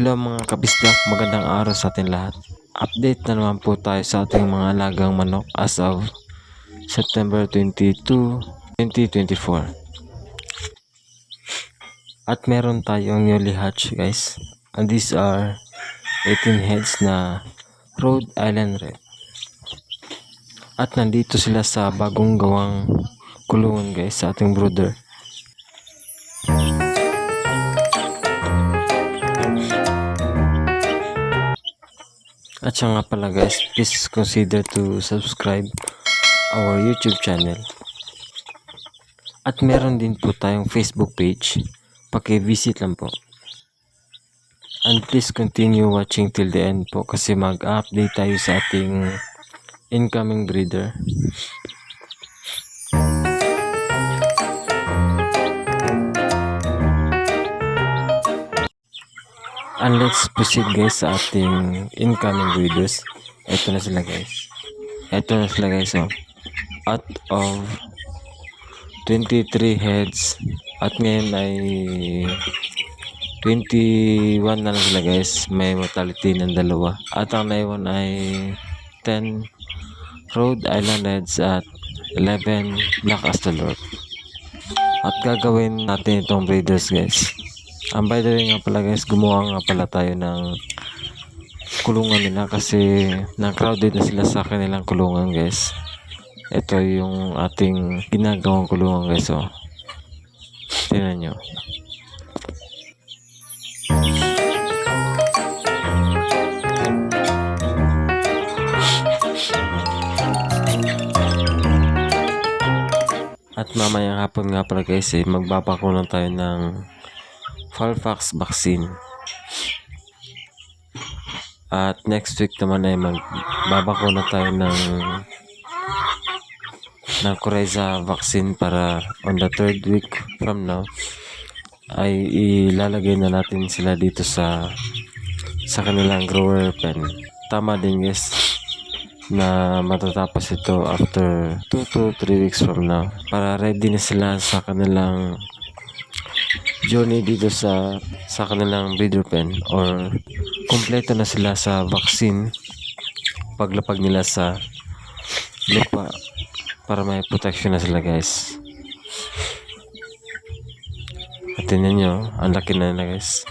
Hello mga kabisdak, magandang araw sa ating lahat. Update na naman po tayo sa ating mga alagang manok as of September 22, 2024. At meron tayong newly hatch guys. And these are 18 heads na Rhode Island Red. At nandito sila sa bagong gawang kulungan guys sa ating brooder. At siya nga pala guys, please consider to subscribe our YouTube channel. At meron din po tayong Facebook page. Paki-visit lang po. And please continue watching till the end po kasi mag-update tayo sa ating incoming breeder. And let's proceed guys sa ating incoming breeders. Ito na sila guys. Ito na sila guys oh. Out of 23 heads at ngayon ay 21 na lang sila guys. May mortality ng dalawa. At ang naiwan ay 10 Rhode Island heads at 11 Black Astalord. At gagawin natin itong breeders guys. Ang by the way nga pala guys, gumawa nga pala tayo ng kulungan nila kasi na-crowded na sila sa kanilang kulungan guys. Ito yung ating ginagawang kulungan guys oh. Tingnan nyo. At mamaya hapon nga pala guys eh, magbabakunan tayo ng Falfax vaccine. At next week naman ay magbabakuna tayo ng ng Coryza vaccine para on the third week from now ay ilalagay na natin sila dito sa sa kanilang grower pen. Tama din guys na matatapos ito after 2 to 3 weeks from now para ready na sila sa kanilang journey dito sa sa kanilang breeder pen or kumpleto na sila sa vaccine paglapag nila sa lupa para may protection na sila guys. At tingnan nyo ang laki na na guys